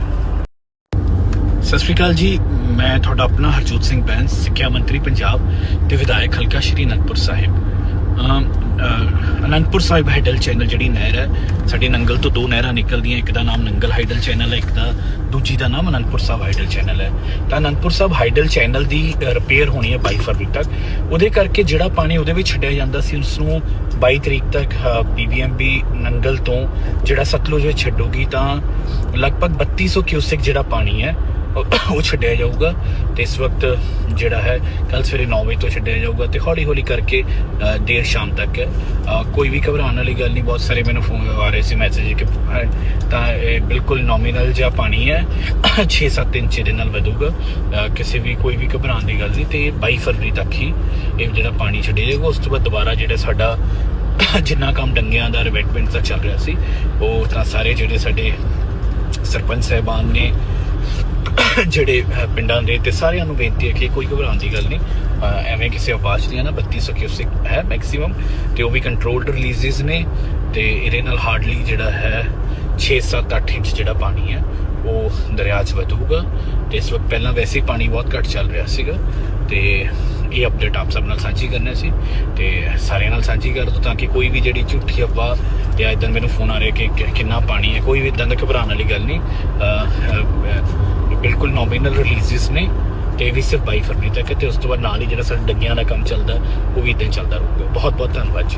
ਸਤਿ ਸ਼੍ਰੀ ਅਕਾਲ ਜੀ, ਮੈਂ ਤੁਹਾਡਾ ਆਪਣਾ ਹਰਜੋਤ ਸਿੰਘ ਬੈਂਸ, ਸਿੱਖਿਆ ਮੰਤਰੀ ਪੰਜਾਬ ਤੇ ਵਿਧਾਇਕ ਹਲਕਾ ਸ਼੍ਰੀ ਅਨੰਦਪੁਰ ਸਾਹਿਬ। ਅਨੰਦਪੁਰ ਸਾਹਿਬ ਹਾਈਡਲ ਚੈਨਲ ਜਿਹੜੀ ਨਹਿਰ ਹੈ, ਸਾਡੀ ਨੰਗਲ ਤੋਂ ਦੋ ਨਹਿਰਾਂ ਨਿਕਲਦੀਆਂ, ਇੱਕ ਦਾ ਨਾਮ ਨੰਗਲ ਹਾਈਡਲ ਚੈਨਲ ਹੈ, ਇੱਕ ਦਾ ਦੂਜੀ ਦਾ ਨਾਮ ਅਨੰਦਪੁਰ ਸਾਹਿਬ ਹਾਈਡਲ ਚੈਨਲ ਹੈ। ਤਾਂ ਅਨੰਦਪੁਰ ਸਾਹਿਬ ਹਾਈਡਲ ਚੈਨਲ ਦੀ ਰਿਪੇਅਰ ਹੋਣੀ ਹੈ 22 ਫਰਵਰੀ ਤੱਕ। ਉਹਦੇ ਕਰਕੇ ਜਿਹੜਾ ਪਾਣੀ ਉਹਦੇ ਵਿੱਚ ਛੱਡਿਆ ਜਾਂਦਾ ਸੀ ਉਸ ਨੂੰ 22 ਤਰੀਕ ਤੱਕ ਪੀਬੀਐਮਬੀ ਨੰਗਲ ਤੋਂ ਜਿਹੜਾ ਸਤਲੁਜ ਵਿੱਚ ਛੱਡੂਗੀ, ਤਾਂ ਲਗਭਗ 3200 ਕਿਊਸੈਕ ਜਿਹੜਾ ਪਾਣੀ ਹੈ ਉਹ ਛੱਡਿਆ ਜਾਊਗਾ ਤੇ ਇਸ ਵਕਤ ਜਿਹੜਾ ਹੈ ਕੱਲ ਸਵੇਰੇ 9 ਵਜੇ ਤੋਂ ਛੱਡਿਆ ਜਾਊਗਾ ਤੇ ਹੌਲੀ ਹੌਲੀ ਕਰਕੇ ਦੇਰ ਸ਼ਾਮ ਤੱਕ ਕੋਈ ਵੀ ਘਬਰਾਉਣ ਵਾਲੀ ਗੱਲ ਨਹੀਂ, ਬਹੁਤ ਸਾਰੇ ਮੈਨੂੰ ਫੋਨ ਆ ਰਹੇ ਸੀ ਮੈਸੇਜ ਕਿ ਤਾਂ ਇਹ ਬਿਲਕੁਲ ਨੋਮੀਨਲ ਜਿਹਾ ਪਾਣੀ ਹੈ 6-7 ਇੰਚ ਦੇ ਨਾਲ ਵਧੂਗਾ ਕਿਸੇ ਵੀ ਕੋਈ ਵੀ ਘਬਰਾਉਣ ਦੀ ਗੱਲ ਨਹੀਂ ਤੇ 22 ਫਰਵਰੀ ਤੱਕ ਹੀ ਇਹ ਜਿਹੜਾ ਪਾਣੀ ਛੱਡਿਆ ਜਾਊਗਾ, ਉਸ ਤੋਂ ਬਾਅਦ ਦੁਬਾਰਾ ਜਿਹੜਾ ਸਾਡਾ ਜਿੰਨਾ ਕੰਮ ਡੰਗਿਆਂ ਦਾ ਰਿਵੈਟਮੈਂਟ ਦਾ ਚੱਲ ਰਿਹਾ ਸੀ, ਉਹ ਤਾਂ ਸਾਰੇ ਜਿਹੜੇ ਸਾਡੇ ਸਰਪੰਚ ਸਾਹਿਬਾਨ ਨੇ ਜਿਹੜੇ ਪਿੰਡਾਂ ਦੇ ਤੇ ਸਾਰਿਆਂ ਨੂੰ ਬੇਨਤੀ ਹੈ ਕਿ ਕੋਈ ਘਬਰਾਉਣ ਦੀ ਗੱਲ ਨਹੀਂ। ਐਵੇਂ ਕਿਸੇ ਆਵਾਜ਼ ਨਹੀਂ ਹੈ ਨਾ 3200 ਕਿਊਸਿਕ ਹੈ ਮੈਕਸਿਮਮ ਤੇ ਉਹ ਵੀ ਕੰਟਰੋਲਡ ਰਿਲੀਜ਼ਸ ਨੇ ਤੇ ਇਹਦੇ ਨਾਲ ਹਾਰਡਲੀ ਜਿਹੜਾ ਹੈ 6 7 8 ਇੰਚ ਜਿਹੜਾ ਪਾਣੀ ਹੈ, ਉਹ ਦਰਿਆ 'ਚ ਵਧੂਗਾ। ਤੇ ਇਸ ਵਕਤ ਪਹਿਲਾਂ ਵੈਸੇ ਹੀ ਪਾਣੀ ਬਹੁਤ ਘੱਟ ਚੱਲ ਰਿਹਾ ਸੀਗਾ ਤੇ ਇਹ ਅਪਡੇਟ ਆਪ ਸਭ ਨਾਲ ਸਾਂਝੀ ਕਰਨਾ ਸੀ ਤੇ ਸਾਰਿਆਂ ਨਾਲ ਸਾਂਝੀ ਕਰ ਦੋ ਤਾਂ ਕਿ ਕੋਈ ਵੀ ਜਿਹੜੀ ਝੂਠੀ ਅਫਵਾਹ ਜਾਂ ਇਦਾਂ ਮੈਨੂੰ ਫੋਨ ਆ ਰਿਹਾ ਕਿ ਕਿੰਨਾ ਪਾਣੀ ਹੈ, ਕੋਈ ਵੀ ਇਦਾਂ ਦਾ ਘਬਰਾਉਣ ਵਾਲੀ ਗੱਲ ਨਹੀਂ। ਬਿਲਕੁਲ ਨੋਮੀਨਲ ਰਿਲੀਜ਼ਸ ਨੇ ਤੇ ਇਹ ਵੀ ਸਿਰਫ 22 ਫਰਵਰੀ ਤੱਕ ਹੈ ਤੇ ਉਸ ਤੋਂ ਬਾਅਦ ਨਾਲ ਹੀ ਜਿਹੜਾ ਸਾਡਾ ਡੱਗਿਆਂ ਦਾ ਕੰਮ ਚੱਲਦਾ, ਉਹ ਵੀ ਇਦਾਂ ਚੱਲਦਾ ਰਹੂਗਾ। ਬਹੁਤ ਬਹੁਤ ਧੰਨਵਾਦ ਜੀ।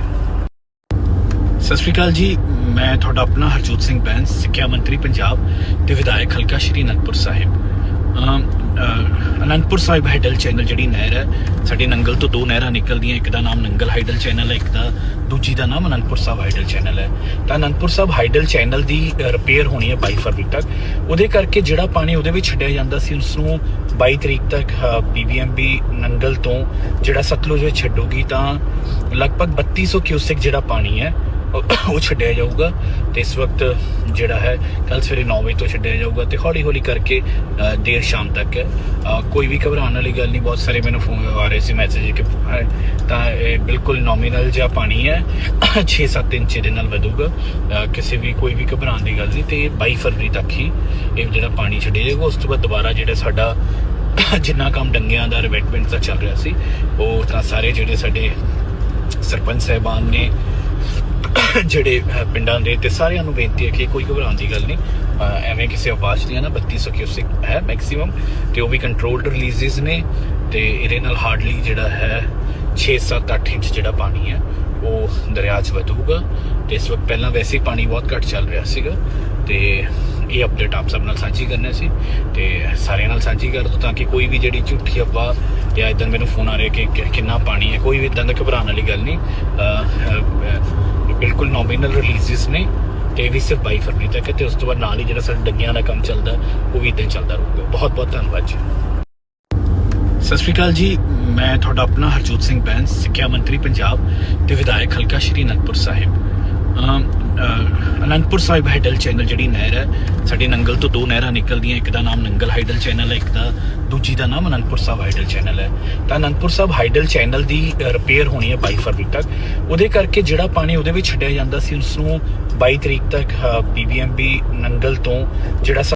ਸਤਿ ਸ਼੍ਰੀ ਅਕਾਲ ਜੀ। ਮੈਂ ਤੁਹਾਡਾ ਆਪਣਾ ਹਰਜੋਤ ਸਿੰਘ ਬੈਂਸ, ਸਿੱਖਿਆ ਮੰਤਰੀ ਪੰਜਾਬ ਤੇ ਵਿਧਾਇਕ ਹਲਕਾ ਸ਼੍ਰੀ ਅਨੰਦਪੁਰ ਸਾਹਿਬ। ਅਨੰਦਪੁਰ ਸਾਹਿਬ ਹਾਈਡਲ ਚੈਨਲ ਜਿਹੜੀ ਨਹਿਰ ਹੈ, ਸਾਡੇ ਨੰਗਲ ਤੋਂ ਦੋ ਨਹਿਰਾਂ ਨਿਕਲਦੀਆਂ, ਇੱਕ ਦਾ ਨਾਮ ਨੰਗਲ ਹਾਈਡਲ ਚੈਨਲ ਹੈ, ਇੱਕ ਦਾ ਦੂਜੀ ਦਾ ਨਾਮ ਅਨੰਦਪੁਰ ਸਾਹਿਬ ਹਾਈਡਲ ਚੈਨਲ ਹੈ। ਤਾਂ ਅਨੰਦਪੁਰ ਸਾਹਿਬ ਹਾਈਡਲ ਚੈਨਲ ਦੀ ਰਿਪੇਅਰ ਹੋਣੀ ਹੈ 22 ਫਰਵਰੀ ਤੱਕ। ਉਹਦੇ ਕਰਕੇ ਜਿਹੜਾ ਪਾਣੀ ਉਹਦੇ ਵਿੱਚ ਛੱਡਿਆ ਜਾਂਦਾ ਸੀ ਉਸ ਨੂੰ 22 ਤਰੀਕ ਤੱਕ ਪੀਬੀਐਮਬੀ ਨੰਗਲ ਤੋਂ ਜਿਹੜਾ ਸਤਲੁਜ ਵਿੱਚ ਛੱਡੂਗੀ, ਤਾਂ ਲਗਭਗ 3200 ਕਿਊਸੈਕ ਜਿਹੜਾ ਪਾਣੀ ਹੈ ਉਹ ਛੱਡਿਆ ਜਾਊਗਾ ਤੇ ਇਸ ਵਕਤ ਜਿਹੜਾ ਹੈ ਕੱਲ ਸਵੇਰੇ 9 ਵਜੇ ਤੋਂ ਛੱਡਿਆ ਜਾਊਗਾ ਤੇ ਹੌਲੀ ਹੌਲੀ ਕਰਕੇ ਦੇਰ ਸ਼ਾਮ ਤੱਕ ਹੈ ਕੋਈ ਵੀ ਘਬਰਾਉਣ ਵਾਲੀ ਗੱਲ ਨਹੀਂ ਬਹੁਤ ਸਾਰੇ ਮੈਨੂੰ ਫੋਨ ਆ ਰਹੇ ਸੀ ਮੈਸੇਜ ਕਿ ਅ, ਤਾਂ ਇਹ ਬਿਲਕੁਲ ਨੋਮੀਨਲ ਜਿਹਾ ਪਾਣੀ ਹੈ 6-7 ਇੰਚ ਦੇ ਨਾਲ ਵਧੂਗਾ ਕਿਸੇ ਵੀ ਕੋਈ ਵੀ ਘਬਰਾਉਣ ਦੀ ਗੱਲ ਨਹੀਂ ਤੇ 22 ਫਰਵਰੀ ਤੱਕ ਹੀ ਇਹ ਜਿਹੜਾ ਪਾਣੀ ਛੱਡਿਆ ਜਾਊਗਾ ਉਸ ਤੋਂ ਬਾਅਦ ਦੁਬਾਰਾ ਜਿਹੜਾ ਸਾਡਾ ਜਿੰਨਾ ਕੰਮ ਡੰਗਿਆਂ ਦਾ ਰਿਵੈਟਮੈਂਟ ਦਾ ਚੱਲ ਰਿਹਾ ਸੀ ਉਹ ਤਾਂ ਸਾਰੇ ਜਿਹੜੇ ਸਾਡੇ ਸਰਪੰਚ ਸਾਹਿਬਾਨ ਨੇ ਜਿਹੜੇ ਪਿੰਡਾਂ ਦੇ ਤੇ ਸਾਰਿਆਂ ਨੂੰ ਬੇਨਤੀ ਹੈ ਕਿ ਕੋਈ ਘਬਰਾਉਣ ਦੀ ਗੱਲ ਨਹੀਂ। ਐਵੇਂ ਕਿਸੇ ਆਵਾਜ਼ ਨਹੀਂ ਹੈ ਨਾ 3200 ਕਿਊਸਿਕ ਹੈ ਮੈਕਸਿਮਮ ਤੇ ਉਹ ਵੀ ਕੰਟਰੋਲਡ ਰਿਲੀਜ਼ਸ ਨੇ ਤੇ ਇਹਦੇ ਨਾਲ ਹਾਰਡਲੀ ਜਿਹੜਾ ਹੈ 6 7 8 ਇੰਚ ਜਿਹੜਾ ਪਾਣੀ ਹੈ, ਉਹ ਦਰਿਆ 'ਚ ਵਧੂਗਾ ਤੇ ਇਸ ਵਕਤ ਪਹਿਲਾਂ ਵੈਸੇ ਹੀ ਪਾਣੀ ਬਹੁਤ ਘੱਟ ਚੱਲ ਰਿਹਾ ਸੀਗਾ ਤੇ ਇਹ ਅਪਡੇਟ ਆਪ ਸਭ ਨਾਲ ਸਾਂਝੀ ਕਰਨਾ ਸੀ ਤੇ ਸਾਰਿਆਂ ਨਾਲ ਸਾਂਝੀ ਕਰ ਦੋ ਤਾਂ ਕਿ ਕੋਈ ਵੀ ਜਿਹੜੀ ਝੂਠੀ ਅਫਵਾਹ ਜਾਂ ਇਦਾਂ ਮੈਨੂੰ ਫੋਨ ਆ ਰਿਹਾ ਕਿ ਕਿੰਨਾ ਪਾਣੀ ਹੈ, ਕੋਈ ਵੀ ਇਦਾਂ ਦਾ ਘਬਰਾਉਣ ਵਾਲੀ ਗੱਲ ਨਹੀਂ। ਬਿਲਕੁਲ ਨੋਮੀਨਲ ਰਿਲੀਜ਼ਸ ਨੇ ਤੇ ਇਹ ਵੀ ਸਿਰਫ 22 ਫਰਵਰੀ ਤੱਕ ਹੈ ਤੇ ਉਸ ਤੋਂ ਬਾਅਦ ਨਾਲ ਹੀ ਜਿਹੜਾ ਸਾਡਾ ਡੰਗਿਆਂ ਦਾ ਕੰਮ ਚੱਲਦਾ, ਉਹ ਵੀ ਇਦਾਂ ਹੀ ਚੱਲਦਾ ਰਹੂਗਾ। ਬਹੁਤ ਬਹੁਤ ਧੰਨਵਾਦ ਜੀ। ਸਤਿ ਸ਼੍ਰੀ ਅਕਾਲ ਜੀ। ਮੈਂ ਤੁਹਾਡਾ ਆਪਣਾ ਹਰਜੋਤ ਸਿੰਘ ਬੈਂਸ, ਸਿੱਖਿਆ ਮੰਤਰੀ ਪੰਜਾਬ ਤੇ ਵਿਧਾਇਕ ਹਲਕਾ ਸ਼੍ਰੀ ਅਨੰਦਪੁਰ ਸਾਹਿਬ। ਅਨੰਦਪੁਰ ਸਾਹਿਬ ਹਾਈਡਲ ਚੈਨਲ ਜਿਹੜੀ ਨਹਿਰ ਹੈ, ਸਾਡੇ ਨੰਗਲ ਤੋਂ ਦੋ ਨਹਿਰਾਂ ਨਿਕਲਦੀਆਂ, ਇੱਕ ਦਾ ਨਾਮ ਨੰਗਲ ਹਾਈਡਲ ਚੈਨਲ ਹੈ, ਇੱਕ ਦਾ ਦੂਜੀ ਦਾ ਨਾਮ ਅਨੰਦਪੁਰ ਸਾਹਿਬ ਹਾਈਡਲ ਚੈਨਲ ਹੈ। ਤਾਂ ਅਨੰਦਪੁਰ ਸਾਹਿਬ ਹਾਈਡਲ ਚੈਨਲ ਦੀ ਰਿਪੇਅਰ ਹੋਣੀ ਹੈ 22 ਫਰਵਰੀ ਤੱਕ। ਉਹਦੇ ਕਰਕੇ ਜਿਹੜਾ ਪਾਣੀ ਉਹਦੇ ਵਿੱਚ ਛੱਡਿਆ ਜਾਂਦਾ ਸੀ ਉਸ ਨੂੰ 22 ਤਰੀਕ ਤੱਕ ਪੀਬੀਐਮਬੀ ਨੰਗਲ ਤੋਂ ਜਿਹੜਾ